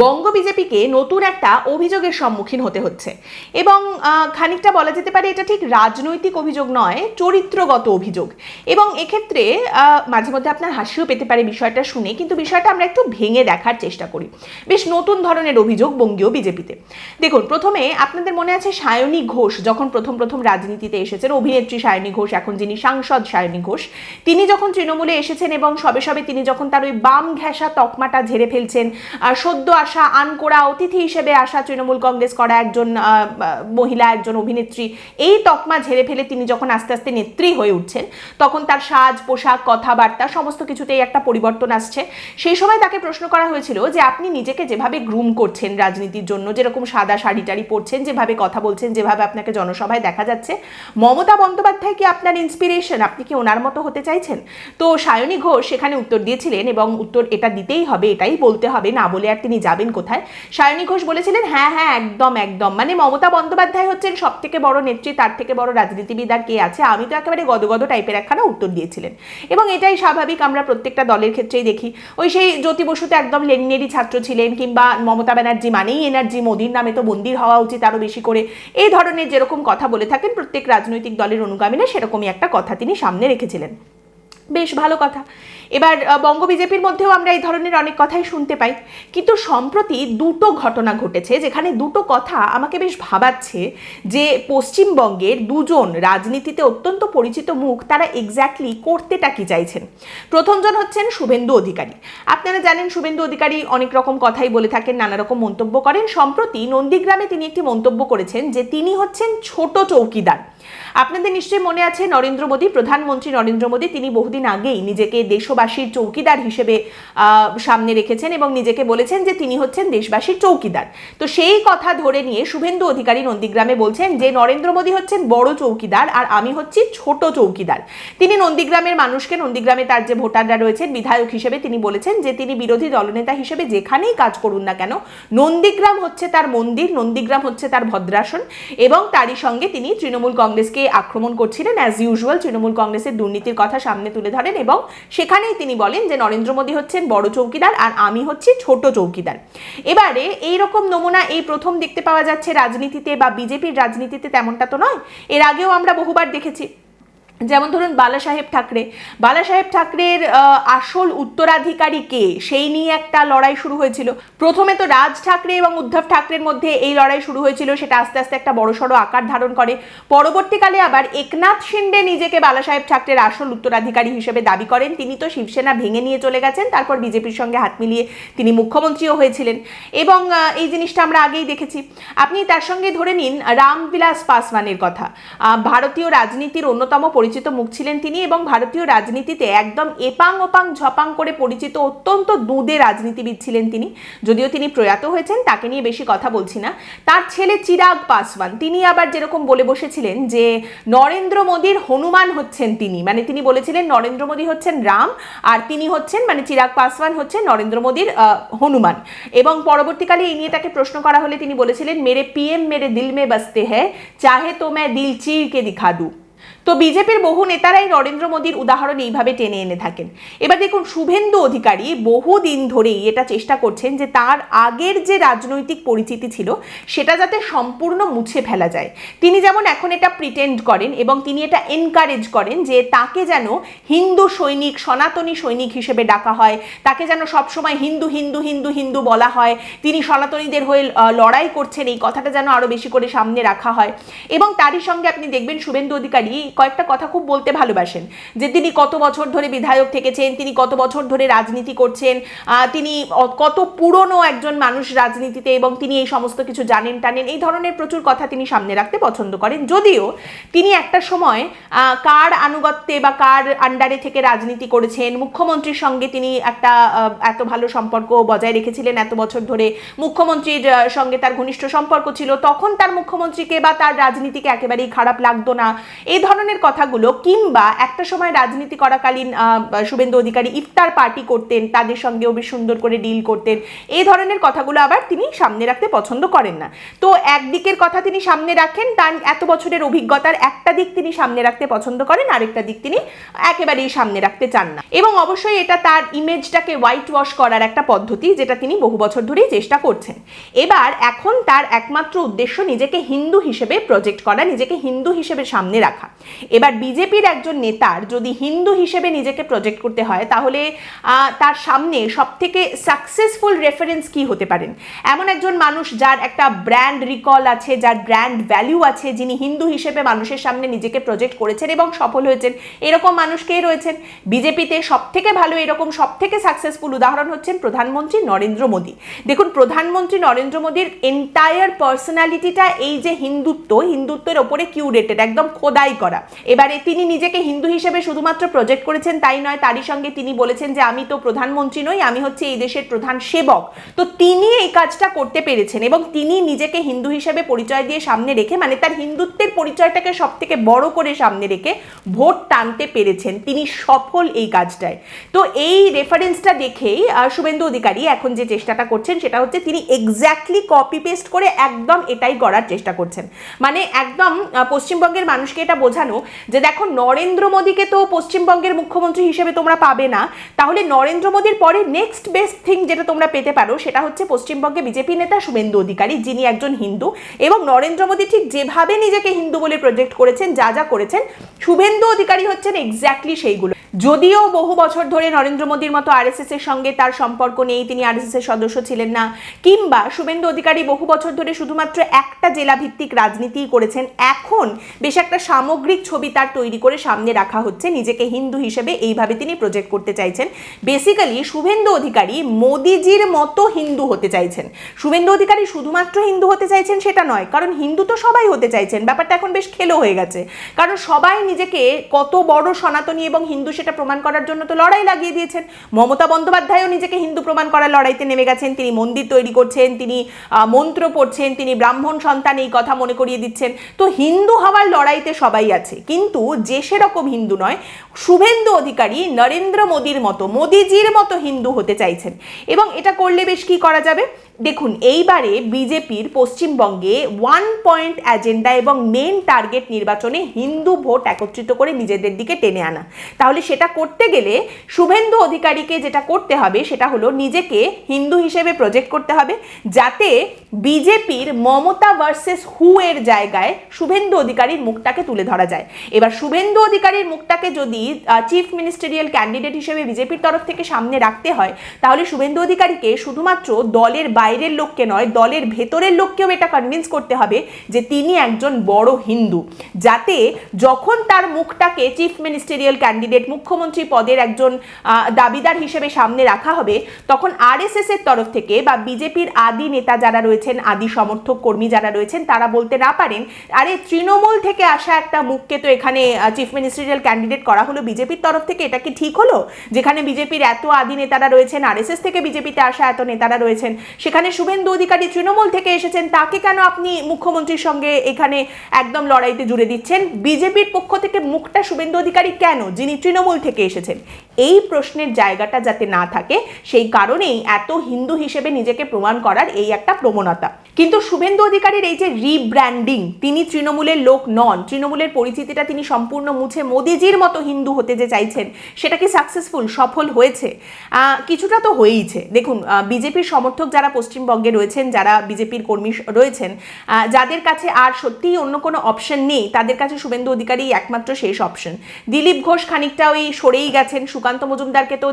বঙ্গ বিজেপিকে নতুন একটা অভিযোগের সম্মুখীন হতে হচ্ছে। এবং খানিকটা বলা যেতে পারে এটা ঠিক রাজনৈতিক অভিযোগ নয়, চরিত্রগত অভিযোগ। এবং এক্ষেত্রে মাঝে মধ্যে আপনার হাসিও পেতে পারে বিষয়টা শুনে, কিন্তু বিষয়টা আমরা একটু ভেঙে দেখার চেষ্টা করি। বেশ নতুন ধরনের অভিযোগ বঙ্গীয় বিজেপিতে। দেখুন, প্রথমে আপনাদের মনে আছে সায়নী ঘোষ, যখন প্রথম প্রথম রাজনীতিতে এসেছেন, অভিনেত্রী সায়নী ঘোষ, এখন যিনি সাংসদ সায়নী ঘোষ, তিনি যখন তৃণমূলে এসেছেন এবং সবে সবে তিনি যখন তার ওই বাম ঘেঁষা তকমাটা ঝেড়ে ফেলছেন সদ্য আসা আনকোড়া অতিথি হিসেবে আসা তৃণমূল কংগ্রেস করা একজন মহিলা, একজন অভিনেত্রী, এই তকমা ঝেড়ে ফেলে তিনি যখন আস্তে আস্তে নেত্রী হয়ে উঠছেন, তখন তার সাজ, পোশাক, কথাবার্তা সমস্ত কিছুতেই একটা পরিবর্তন আসছে। সেই সময় তাকে প্রশ্ন করা হয়েছিল যে, আপনি নিজেকে যেভাবে গ্রুম করছেন রাজনীতির জন্য, যেরকম সাদা শাড়ি টাড়ি পরছেন, যেভাবে কথা বলছেন, যেভাবে আপনাকে জনসভায় দেখা যাচ্ছে, মমতা বন্দ্যোপাধ্যায় কি আপনার ইন্সপিরেশন আপনি কি ওনার মতো হতে চাইছেন? তো সায়নী ঘোষ সেখানে উত্তর দিয়েছিলেন এবং উত্তর এটা দিতেই হবে, এটাই বলতে হবে, না বলে আর তিনি যাবেন কোথায়? সায়নী ঘোষ বলেছিলেন হ্যাঁ হ্যাঁ একদম একদম। মানে মমতা বন্দ্যোপাধ্যায় হচ্ছেন সব থেকে বড় নেত্রী, তার থেকে বড় রাজনীতিবিদ আর কে আছে, আমি তো একেবারে গদগদ টাইপের একখানা উত্তর দিয়েছিলেন। এবং এটাই স্বাভাবিক, আমরা প্রত্যেকটা দলের ক্ষেত্রেই দেখি। ওই সেই জ্যোতি বসু তো একদম লেনিনেরই ছাত্র ছিলেন, কিংবা মমতা ব্যানার্জি মানেই এনার্জি, মোদির নামে তো মন্দির হওয়া উচিত আরও বেশি করে। এই ধরনের যেরকম কথা বলে থাকেন, প্রত্যেক রাজনৈতিক দলের অনুগামীরা সেরকমই একটা কথা তিনি সামনে রেখেছিলেন। বেশ ভালো কথা। এবার বঙ্গ বিজেপির মধ্যেও আমরা এই ধরনের অনেক কথাই শুনতে পাই। কিন্তু সম্প্রতি দুটো ঘটনা ঘটেছে, যেখানে দুটো কথা আমাকে বেশ ভাবাচ্ছে যে পশ্চিমবঙ্গের দুজন রাজনীতিতে অত্যন্ত পরিচিত মুখ, তারা এক্স্যাক্টলি করতেটা কি চাইছেন? প্রথমজন হচ্ছেন শুভেন্দু অধিকারী। আপনারা জানেন শুভেন্দু অধিকারী অনেক রকম কথাই বলে থাকেন, নানা রকম মন্তব্য করেন। সম্প্রতি নন্দীগ্রামে তিনি একটি মন্তব্য করেছেন যে তিনি হচ্ছেন ছোট চৌকিদার। আপনাদের নিশ্চয়ই মনে আছে নরেন্দ্র মোদী, প্রধানমন্ত্রী নরেন্দ্র মোদী, তিনি বহুদিন আগেই নিজেকে দেশবাসীর চৌকিদার হিসেবে সামনে রেখেছেন এবং নিজেকে বলেছেন যে তিনি হচ্ছেন দেশবাসীর চৌকিদার। তো সেই কথা ধরে নিয়ে শুভেন্দু অধিকারী নন্দীগ্রামে বলছেন যে, নরেন্দ্র মোদী হচ্ছেন বড় চৌকিদার আর আমি হচ্ছি ছোট চৌকিদার। তিনি নন্দীগ্রামের মানুষকে, নন্দীগ্রামে তার যে ভোটাররা রয়েছেন, বিধায়ক হিসেবে তিনি বলেছেন যে, তিনি বিরোধী দলনেতা হিসেবে যেখানেই কাজ করুন না কেন, নন্দীগ্রাম হচ্ছে তার মন্দির, নন্দীগ্রাম হচ্ছে তার ভদ্রাসন এবং তারই সঙ্গে তিনি তৃণমূল কংগ্রেসকে আক্রমণ করছিলেন। অ্যাজ ইউজুয়াল তৃণমূল কংগ্রেসের দুর্নীতির কথা সামনে তুলে ধরেন এবং সেখানেই তিনি বলেন যে নরেন্দ্র মোদী হচ্ছেন বড় চৌকিদার আর আমি হচ্ছি ছোট চৌকিদার। এবারে এই রকম নমুনা এই প্রথম দেখতে পাওয়া যাচ্ছে রাজনীতিতে বা বিজেপির রাজনীতিতে তেমনটা তো নয়। এর আগেও আমরা বহুবার দেখেছি। যেমন ধরুন বালা সাহেব ঠাকরে। বালাসাহেব ঠাকরের আসল উত্তরাধিকারী কে? সেই নিয়ে একটা লড়াই শুরু হয়েছিল। প্রথমে তো রাজ ঠাকরে এবং উদ্ধব ঠাকরের মধ্যে এই লড়াই শুরু হয়েছিল, সেটা আস্তে আস্তে একটা বড়সড় আকার ধারণ করে। পরবর্তীকালে আবার একনাথ শিন্ডে নিজেকে বালা সাহেব ঠাকরের আসল উত্তরাধিকারী হিসেবে দাবি করেন। তিনি তো শিবসেনা ভেঙে নিয়ে চলে গেছেন, তারপর বিজেপির সঙ্গে হাত মিলিয়ে তিনি মুখ্যমন্ত্রীও হয়েছিলেন। এবং এই জিনিসটা আমরা আগেই দেখেছি। আপনি তার সঙ্গে ধরে নিন রামবিলাস পাসওয়ানের কথা। ভারতীয় রাজনীতির অন্যতম পরিচিত মুখ ছিলেন তিনি এবং ভারতীয় রাজনীতিতে একদম এপাং ওপাং ঝপাং করে পরিচিত অত্যন্ত দুধে রাজনীতিবিদ ছিলেন তিনি। যদিও তিনি প্রয়াত হয়েছেন, তাকে নিয়ে বেশি কথা বলছি না। তার ছেলে চিরাগ পাসওয়ান, তিনি আবার যেরকম বলে বসেছিলেন যে, নরেন্দ্র মোদীর হনুমান হচ্ছেন তিনি। মানে তিনি বলেছিলেন, নরেন্দ্র মোদী হচ্ছেন রাম, আর তিনি হচ্ছেন মানে চিরাগ পাসওয়ান হচ্ছেন নরেন্দ্র মোদীর হনুমান। এবং পরবর্তীকালে এই নিয়ে তাকে প্রশ্ন করা হলে তিনি বলেছিলেন, মেরে পিএম, মেরে দিল মে বসতে হ্যায়, চাহে তো मैं দিল চিরকে দিখা দু। তো বিজেপির বহু নেতারাই নরেন্দ্র মোদীর উদাহরণ এইভাবে টেনে এনে থাকেন। এবার দেখুন, শুভেন্দু অধিকারী বহুদিন ধরেই এটা চেষ্টা করছেন যে তার আগের যে রাজনৈতিক পরিচিতি ছিল, সেটা যাতে সম্পূর্ণ মুছে ফেলা যায়। তিনি যেমন এখন এটা প্রিটেন্ড করেন এবং তিনি এটা এনকারেজ করেন যে তাকে যেন হিন্দু সৈনিক, সনাতনী সৈনিক হিসেবে ডাকা হয়, তাকে যেন সবসময় হিন্দু হিন্দু হিন্দু হিন্দু বলা হয়। তিনি সনাতনীদের হয়ে লড়াই করছেন, এই কথাটা যেন আরও বেশি করে সামনে রাখা হয়। এবং তারই সঙ্গে আপনি দেখবেন শুভেন্দু অধিকারী কয়েকটা কথা খুব বলতে ভালোবাসেন। যে তিনি কত বছর ধরে বিধায়ক থেকেছেন, তিনি কত বছর ধরে রাজনীতি করছেন তিনি কত পুরনো একজন মানুষ রাজনীতিতে এবং তিনি এই সমস্ত কিছু জানেন টানেন, এই ধরনের প্রচুর কথা তিনি সামনে রাখতে পছন্দ করেন। যদিও তিনি একটা সময় কার আনুগত্যে বা কার আন্ডারে থেকে রাজনীতি করেছেন, মুখ্যমন্ত্রীর সঙ্গে তিনি একটা এত ভালো সম্পর্ক বজায় রেখেছিলেন, এত বছর ধরে মুখ্যমন্ত্রীর সঙ্গে তার ঘনিষ্ঠ সম্পর্ক ছিল, তখন তার মুখ্যমন্ত্রীকে বা তার রাজনীতিকে একেবারেই খারাপ লাগতো না। এই ধরনের কথাগুলো কিংবা একটা সময় রাজনীতি করাকালীন শুভেন্দু অধিকারী ইফতার পার্টি করতেন, তাদের সঙ্গেও বেশ সুন্দর করে ডিল করতেন, এই ধরনের কথাগুলো আবার তিনি সামনে রাখতে পছন্দ করেন না। তো একদিকের কথা তিনি সামনে রাখেন, তার এত বছরের অভিজ্ঞতার একটা দিক তিনি সামনে রাখতে পছন্দ করেন, আরেকটা দিক তিনি একেবারেই সামনে রাখতে চান না। এবং অবশ্যই এটা তার ইমেজটাকে হোয়াইট ওয়াশ করার একটা পদ্ধতি, যেটা তিনি বহু বছর ধরেই চেষ্টা করছেন। এবার এখন তার একমাত্র উদ্দেশ্য নিজেকে হিন্দু হিসেবে প্রজেক্ট করা, নিজেকে হিন্দু হিসেবে সামনে রাখা। এবার বিজেপির একজন নেতার যদি হিন্দু হিসেবে নিজেকে প্রজেক্ট করতে হয়, তাহলে তার সামনে সব থেকে সাকসেসফুল রেফারেন্স কি হতে পারেন? এমন একজন মানুষ যার একটা ব্র্যান্ড রিকল আছে, যার ব্র্যান্ড ভ্যালু আছে, যিনি হিন্দু হিসেবে মানুষের সামনে নিজেকে প্রজেক্ট করেছেন এবং সফল হয়েছেন। এরকম মানুষ কে রয়েছেন? বিজেপিতে সব থেকে ভালো এরকম সব থেকে সাকসেসফুল উদাহরণ হচ্ছেন প্রধানমন্ত্রী নরেন্দ্র মোদী। দেখুন, প্রধানমন্ত্রী নরেন্দ্র মোদীর এন্টায়ার পার্সোনালিটিটা এই যে হিন্দুত্ব, হিন্দুত্বের ওপরে কিউরেটেড একদম খোদাই করা। এবারে তিনি নিজেকে হিন্দু হিসেবে শুধুমাত্র প্রজেক্ট করেছেন তাই নয়, তারই সঙ্গে তিনি বলেছেন যে, আমি তো প্রধানমন্ত্রী নই, আমি হচ্ছে এই দেশের প্রধান সেবক। তো তিনি এই কাজটা করতে পেরেছেন এবং তিনি নিজেকে হিন্দু হিসেবে পরিচয় দিয়ে সামনে রেখে মানে তার হিন্দুত্বের পরিচয়টাকে সব থেকে বড় করে সামনে রেখে ভোট টানতে পেরেছেন তিনি সফল এই কাজটায়। তো এই রেফারেন্সটা দেখেই শুভেন্দু অধিকারী এখন যে চেষ্টাটা করছেন সেটা হচ্ছে তিনি এক্স্যাক্টলি কপি পেস্ট করে একদম এটাই করার চেষ্টা করছেন। মানে একদম পশ্চিমবঙ্গের মানুষকে এটা বোঝানো যে দেখো নরেন্দ্র মোদীকে তো পশ্চিমবঙ্গের মুখ্যমন্ত্রী হিসেবে তোমরা পাবে না, তাহলে নরেন্দ্র মোদীর পরে নেক্সট বেস্ট থিং যেটা তোমরা পেতে পারো সেটা হচ্ছে পশ্চিমবঙ্গে বিজেপি নেতা শুভেন্দু অধিকারী, যিনি একজন হিন্দু এবং নরেন্দ্র মোদী ঠিক যেভাবে নিজেকে হিন্দু বলে প্রজেক্ট করেছেন, যা যা করেছেন, শুভেন্দু অধিকারী হচ্ছেন এক্স্যাক্টলি সেইগুলো। যদিও বহু বছর ধরে নরেন্দ্র মোদীর মতো আরএসএস এর সঙ্গে তার সম্পর্ক নেই, তিনি আরএসএস এর সদস্য ছিলেন না। কিংবা শুভেন্দু অধিকারী বহু বছর ধরে শুধুমাত্র একটা জেলা ভিত্তিক রাজনীতিই করেছেন। এখন বেশ একটা সামগ্রিক ছবি তার তৈরি করে সামনে রাখা হচ্ছে। নিজেকে হিন্দু হিসেবে এইভাবে তিনি প্রজেক্ট করতে চাইছেন। বেসিক্যালি শুভেন্দু অধিকারী মোদিজির মতো হিন্দু হতে চাইছেন। শুভেন্দু অধিকারী শুধুমাত্র হিন্দু হতে চাইছেন সেটা নয়, কারণ হিন্দু তো সবাই হতে চাইছেন। ব্যাপারটা এখন বেশ খেলো হয়ে গেছে। কারণ সবাই নিজেকে কত বড় সনাতনী এবং হিন্দু সেটা প্রমাণ করার জন্য তো লড়াই লাগিয়ে দিয়েছেন। মমতা বন্দ্যোপাধ্যায়ও নিজেকে হিন্দু প্রমাণ করার লড়াইতে নেমে গেছেন, তিনি মন্দির তৈরি করছেন, তিনি মন্ত্র পড়ছেন, তিনি ব্রাহ্মণ সন্তান এই কথা মনে করিয়ে দিচ্ছেন। তো হিন্দু হওয়ার লড়াইতে সবাই আছে, কিন্তু যে সেরকম হিন্দু নয় শুভেন্দু অধিকারী নরেন্দ্র মোদীর মতো, মোদিজির মতো হিন্দু হতে চাইছেন। এবং এটা করলে বেশ কি করা যাবে? দেখুন, এইবারে বিজেপির পশ্চিমবঙ্গে ওয়ান পয়েন্ট অ্যাজেন্ডা এবং মেন টার্গেট নির্বাচনে হিন্দু ভোট একত্রিত করে নিজেদের দিকে টেনে আনা। তাহলে সেটা করতে গেলে শুভেন্দু অধিকারীকে যেটা করতে হবে, সেটা হলো নিজেকে হিন্দু হিসেবে প্রজেক্ট করতে হবে, যাতে বিজেপির মমতা ভার্সেস হু এর জায়গায় শুভেন্দু অধিকারীর মুখটাকে তুলে ধরা যায়। এবার শুভেন্দু অধিকারীর মুখটাকে যদি চিফ মিনিস্টেরিয়াল ক্যান্ডিডেট হিসেবে বিজেপির তরফ থেকে সামনে রাখতে হয়, তাহলে শুভেন্দু অধিকারীকে শুধুমাত্র দলের বাইরের লোককে নয়, দলের ভেতরের লোককেও এটা কনভিন্স করতে হবে যে তিনি একজন বড় হিন্দু। যাতে যখন তার মুখটাকে চিফ মিনিস্টেরিয়াল ক্যান্ডিডেট মুখ্যমন্ত্রী পদের একজন দাবিদার হিসেবে সামনে রাখা হবে, তখন আরএসএস এর তরফ থেকে বা বিজেপির আদি নেতা যারা রয়েছেন, আদি সমর্থক কর্মী যারা রয়েছেন, তারা বলতে না পারেন, আরে তৃণমূল থেকে আসা একটা মুখকে তো এখানে চিফ মিনিস্টেরিয়াল ক্যান্ডিডেট করা হলো বিজেপির তরফ থেকে, এটা কি ঠিক হলো? যেখানে বিজেপির এত আদি নেতারা রয়েছেন, আরএসএস থেকে বিজেপিতে আসা এত নেতারা রয়েছেন, সেখানে শুভেন্দু অধিকারী তৃণমূল থেকে এসেছেন, তাকে কেন আপনি মুখ্যমন্ত্রীর সঙ্গে এখানে একদম লড়াইতে জুড়ে দিচ্ছেন? বিজেপির পক্ষ থেকে মুখটা শুভেন্দু অধিকারী কেন? যিনি তৃণমূল থেকে এসেছেন। এই প্রশ্নের জায়গাটা যাতে না থাকে, সেই কারণেই এত হিন্দু হিসেবে নিজেকে প্রমাণ করার এই একটা প্রবণতা। কিন্তু শুভেন্দু অধিকারীর এই যে রিব্র্যান্ডিং তিনি তৃণমূলের লোক নন, তৃণমূলের পরিচিতিটা তিনি সম্পূর্ণ মুছে মোদিজির মতো হিন্দু হতে যে চাইছেন, সেটা কি সাকসেসফুল সফল হয়েছে? কিছুটা তো হয়েইছে। দেখুন বিজেপির সমর্থক যারা পশ্চিমবঙ্গে রয়েছেন, যারা বিজেপির কর্মী রয়েছেন যাদের কাছে আর সত্যিই অন্য কোনো অপশন নেই, তাদের কাছে শুভেন্দু অধিকারী একমাত্র শেষ অপশন দিলীপ ঘোষ খানিকটা ওই সরেই গেছেন সুকান্ত মজুমদারকে তো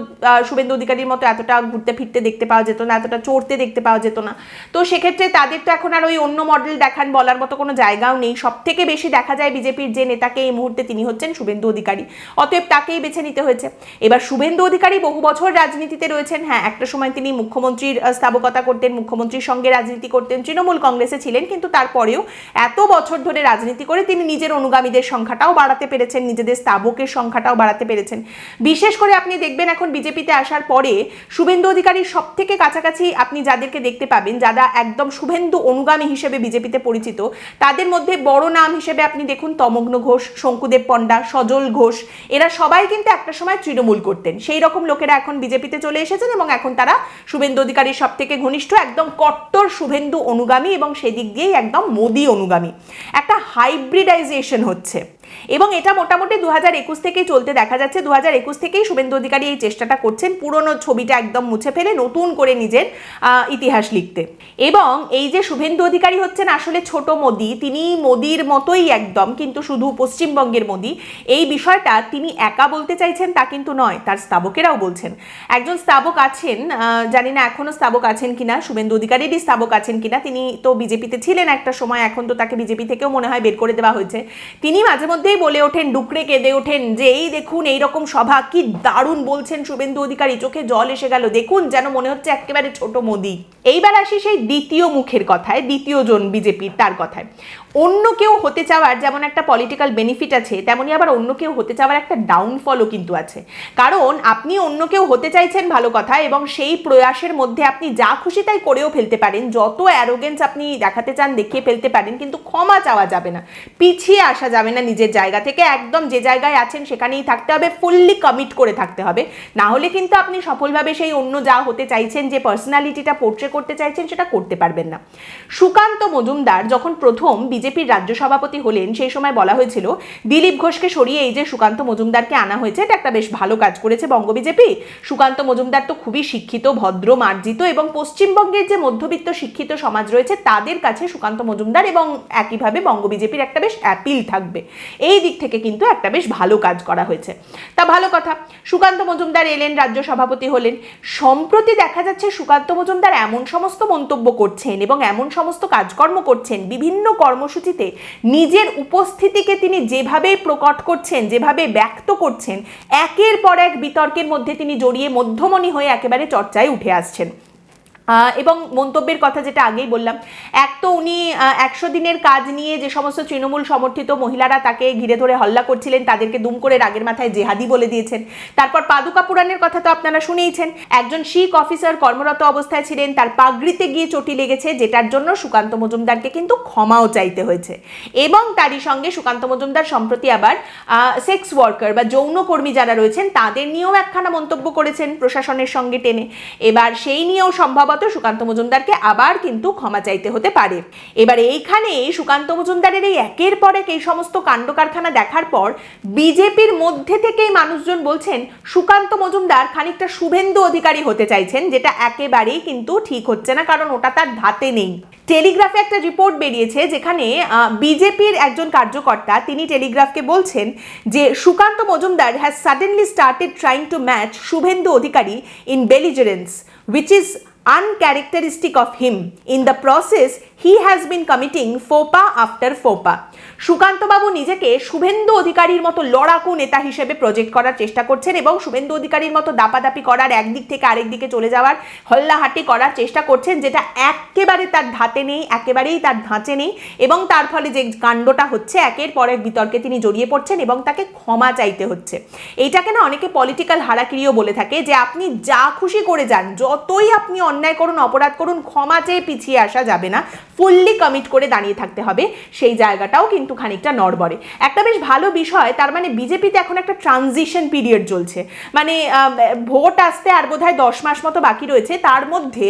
শুভেন্দু অধিকারীর মতো এতটা ঘুরতে ফিরতে দেখতে পাওয়া যেত না, এতটা চড়তে দেখতে পাওয়া যেত না। তো সেক্ষেত্রে তাদের তো এখন আর ওই অন্য মডেল দেখান বলার মতো কোনো জায়গাও নেই। সব থেকে বেশি দেখা যায় বিজেপির যে নেতাকে এই মুহূর্তে তিনি হচ্ছেন শুভেন্দু অধিকারী। অতএব তাকেই বেছে নিতে হয়েছে। এবার শুভেন্দু অধিকারী বহু বছর রাজনীতিতে রয়েছেন। হ্যাঁ একটা সময় তিনি মুখ্যমন্ত্রীর স্থাবকতা করতেন, মুখ্যমন্ত্রীর সঙ্গে রাজনীতি করতেন। তৃণমূল কংগ্রেসে ছিলেন, কিন্তু তারপরেও এত বছর ধরে রাজনীতি করে তিনি নিজের অনুগামীদের সংখ্যাটাও বাড়াতে পেরেছেন, নিজেদের স্থাবকের সংখ্যাটাও বাড়াতে পেরেছেন। বিশেষ করে আপনি দেখবেন এখন বিজেপিতে আসার পরে শুভেন্দু অধিকারীর সব থেকে কাছাকাছি আপনি যাদেরকে দেখতে পাবেন, যারা একদম শুভেন্দু অনুগামী হিসেবে বিজেপিতে পরিচিত, তাদের মধ্যে বড় নাম হিসেবে আপনি দেখুন তমগ্ন ঘোষ, শঙ্কুদেব পণ্ডা, সজল ঘোষ, এরা সবাই কিন্তু একটা সময় তৃণমূল করতেন। সেই রকম লোকেরা এখন বিজেপিতে চলে এসেছেন এবং এখন তারা শুভেন্দু অধিকারীর সব থেকে ঘনিষ্ঠ একদম কট্টর শুভেন্দু অনুগামী এবং সেদিক দিয়েই একদম মোদি অনুগামী। একটা হাইব্রিডাইজেশন হচ্ছে। এবং এটা মোটামুটি দু হাজার একুশ থেকেই চলতে দেখা যাচ্ছে। দু হাজার একুশ থেকেই শুভেন্দু অধিকারী এই চেষ্টাটা করছেন। পুরনো ছবিটা একদম মুছে ফেলে নতুন করে নিজের ইতিহাস লিখতে। এবং এই যে শুভেন্দু অধিকারী হচ্ছেন আসলে ছোট মোদি, তিনি মোদির মতোই একদম, কিন্তু শুধু পশ্চিমবঙ্গের মোদি। এই বিষয়টা তিনি একা বলতে চাইছেন তা কিন্তু নয়, তার স্তাবকেরাও বলছেন। একজন স্তাবক আছেন জানি না এখনও স্তাবক আছেন কিনা, শুভেন্দু অধিকারীরই স্তাবক আছেন কিনা, তিনি তো বিজেপিতে ছিলেন একটা সময়, এখন তো তাকে বিজেপি থেকেও মনে হয় বের করে দেওয়া হয়েছে। তিনি মাঝে মধ্যেই বলে ওঠেন, ডুকরে কেঁদে ওঠেন যে এই দেখুন, এই রকম সভা, কি দারুণ বলছেন শুভেন্দু অধিকারী, চোখে জল এসে গেল। দেখুন যেন মনে হচ্ছে একেবারে ছোট মোদি। এইবার আসি সেই দ্বিতীয় মুখের কথায় দ্বিতীয় জন বিজেপির তার কথায়। অন্য কেউ হতে চাওয়ার যেমন একটা পলিটিক্যাল বেনিফিট আছে তেমনই আবার অন্য কেউ হতে চাওয়ার একটা ডাউনফলও কিন্তু আছে। কারণ আপনি অন্য কেউ হতে চাইছেন ভালো কথা এবং সেই প্রয়াসের মধ্যে আপনি যা খুশি তাই করেও ফেলতে পারেন, যত অ্যারোগেন্স আপনি দেখাতে চান, দেখিয়ে ফেলতে পারেন, কিন্তু ক্ষমা চাওয়া যাবে না। পিছিয়ে আসা যাবে না নিজের জায়গা থেকে একদম যে জায়গায় আছেন সেখানেই থাকতে হবে ফুললি কমিট করে থাকতে হবে। না হলে কিন্তু আপনি সফলভাবে সেই অন্য যা হতে চাইছেন, যে পার্সোনালিটিটা পোর্ট্রে করতে চাইছেন সেটা করতে পারবেন না। সুকান্ত মজুমদার যখন প্রথম বিজেপির রাজ্য সভাপতি হলেন, সেই সময় বলা হয়েছিল, দিলীপ ঘোষকে সরিয়ে এই যে সুকান্ত মজুমদারকে আনা হয়েছে, এটা একটা বেশ ভালো কাজ করেছে বঙ্গ বিজেপি। সুকান্ত মজুমদার তো খুবই শিক্ষিত, ভদ্র, মার্জিত এবং পশ্চিমবঙ্গের যে মধ্যবিত্ত শিক্ষিত সমাজ রয়েছে, তাদের কাছে সুকান্ত মজুমদার এবং একইভাবে বঙ্গ বিজেপির একটা বেশ অ্যাপিল থাকবে। এই দিক থেকে কিন্তু একটা বেশ ভালো কাজ করা হয়েছে। তা ভালো কথা, সুকান্ত মজুমদার এলেন, রাজ্য সভাপতি হলেন। সম্প্রতি দেখা যাচ্ছে সুকান্ত মজুমদার এমন সমস্ত মন্তব্য করছেন এবং এমন সমস্ত কাজকর্ম করছেন, বিভিন্ন কর্মসূচিতে নিজের উপস্থিতিকে তিনি যেভাবে প্রকট করছেন, যেভাবে ব্যক্ত করছেন, একের পর এক বিতর্কের মধ্যে তিনি জড়িয়ে মধ্যমণি হয়ে একেবারে চর্চায় উঠে আসছেন। এবং মন্তব্যের কথা যেটা আগেই বললাম, এক তো উনি একশো দিনের কাজ নিয়ে যে সমস্ত তৃণমূল সমর্থিত মহিলারা তাকে ঘিরে ধরে হল্লা করছিলেন, তাদেরকে দুম করে রাগের মাথায় জেহাদি বলে দিয়েছেন। তারপর পাদুকা পুরাণের কথা তো আপনারা শুনেইছেন, একজন শিখ অফিসার কর্মরত অবস্থায় ছিলেন, তার পাগড়িতে গিয়ে চটি লেগেছে, যেটার জন্য সুকান্ত মজুমদারকে কিন্তু ক্ষমাও চাইতে হয়েছে। এবং তারই সঙ্গে সুকান্ত মজুমদার সম্প্রতি আবার সেক্স ওয়ার্কার বা যৌনকর্মী যারা রয়েছেন, তাদের নিয়েও একখানা মন্তব্য করেছেন প্রশাসনের সঙ্গে টেনে। এবার সেই নিয়েও সম্ভবত সুকান্ত মজুমদারকে আবার কিন্তু ক্ষমা চাইতে হতে পারে। এবার এইখানে সুকান্ত মজুমদারের এই একের পর এক এই সমস্ত কাণ্ড কারখানা দেখার পর বিজেপির মধ্যে থেকেই মানুষজন বলছেন, সুকান্ত মজুমদার খানিকটা শুভেন্দু অধিকারী হতে চাইছেন, যেটা একেবারেই কিন্তু ঠিক হচ্ছে না, কারণ ওটা তার ধাতে নেই। টেলিগ্রাফে একটা রিপোর্ট বেরিয়েছে যেখানে বিজেপির একজন কার্যকর্তা, তিনি টেলিগ্রাফকে বলছেন যে, Sukanta Majumdar has suddenly started trying to match Suvendu Adhikari in belligerence which is uncharacteristic of him. In the process, he has been committing FOPA after FOPA. সুকান্তবাবু নিজেকে শুভেন্দু অধিকারীর মতো লড়াকু নেতা হিসেবে প্রজেক্ট করার চেষ্টা করছেন এবং শুভেন্দু অধিকারীর মতো দাপাদাপি করার একদিক থেকে আরেক দিকে চলে যাওয়ার হল্লাহাটি করার চেষ্টা করছেন যেটা একেবারে তার ধাতে নেই একেবারেই তার ধাঁচে নেই এবং তার ফলে যে কাণ্ডটা হচ্ছে একের পর এক বিতর্কে তিনি জড়িয়ে পড়ছেন এবং তাকে ক্ষমা চাইতে হচ্ছে এইটাকে না অনেকে পলিটিক্যাল হারাকিরিও বলে থাকে যে আপনি যা খুশি করে যান যতই আপনি অন্যায় করুন, অপরাধ করুন, ক্ষমা চেয়ে পিছিয়ে আসা যাবে না। ফুললি কমিট করে দাঁড়িয়ে থাকতে হবে, সেই জায়গাটাও কিন্তু খানিকটা নড়বড়ে। একটা বেশ ভালো বিষয়, তার মানে বিজেপিতে এখন একটা ট্রানজিশন পিরিয়ড চলছে। মানে ভোট আসতে আর বোধহয় দশ মাস মতো বাকি রয়েছে। তার মধ্যে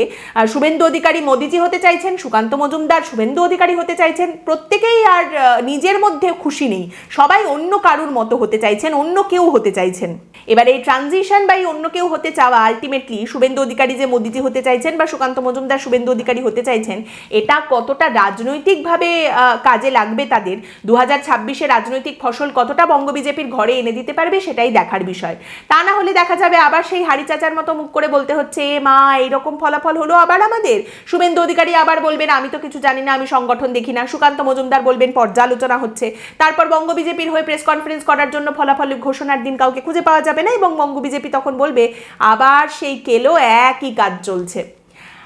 শুভেন্দু অধিকারী মোদিজি হতে চাইছেন, সুকান্ত মজুমদার, শুভেন্দু অধিকারী হতে চাইছেন। প্রত্যেকেই আর নিজের মধ্যে খুশি নেই। সবাই অন্য কারুর মতো হতে চাইছেন, অন্য কেউ হতে চাইছেন। এবার এই ট্রানজিশন বা এই অন্য কেউ হতে চাওয়া আলটিমেটলি শুভেন্দু অধিকারী যে মোদিজি হতে চাইছেন বা সুকান্ত মজুমদার শুভেন্দু অধিকারী হতে চাইছেন, এটা কতটা রাজনৈতিকভাবে কাজে লাগবে তাদের? দু হাজার ছাব্বিশে রাজনৈতিক ফসল কতটা বঙ্গ বিজেপির ঘরে এনে দিতে পারবে সেটাই দেখার বিষয়। তা না হলে দেখা যাবে আবার সেই হাড়ি চাচার মতো মুখ করে বলতে হচ্ছে, "এ মা, এইরকম ফলাফল হলো আবার আমাদের? শুভেন্দু অধিকারী আবার বলবেন, আমি তো কিছু জানি না, আমি সংগঠন দেখি না। সুকান্ত মজুমদার বলবেন, পর্যালোচনা হচ্ছে। তারপর বঙ্গ বিজেপির হয়ে প্রেস কনফারেন্স করার জন্য ফলাফল ঘোষণার দিন কাউকে খুঁজে পাওয়া যাবে না এবং বঙ্গ বিজেপি তখন বলবে, আবার সেই কেলো একই কাজ চলছে।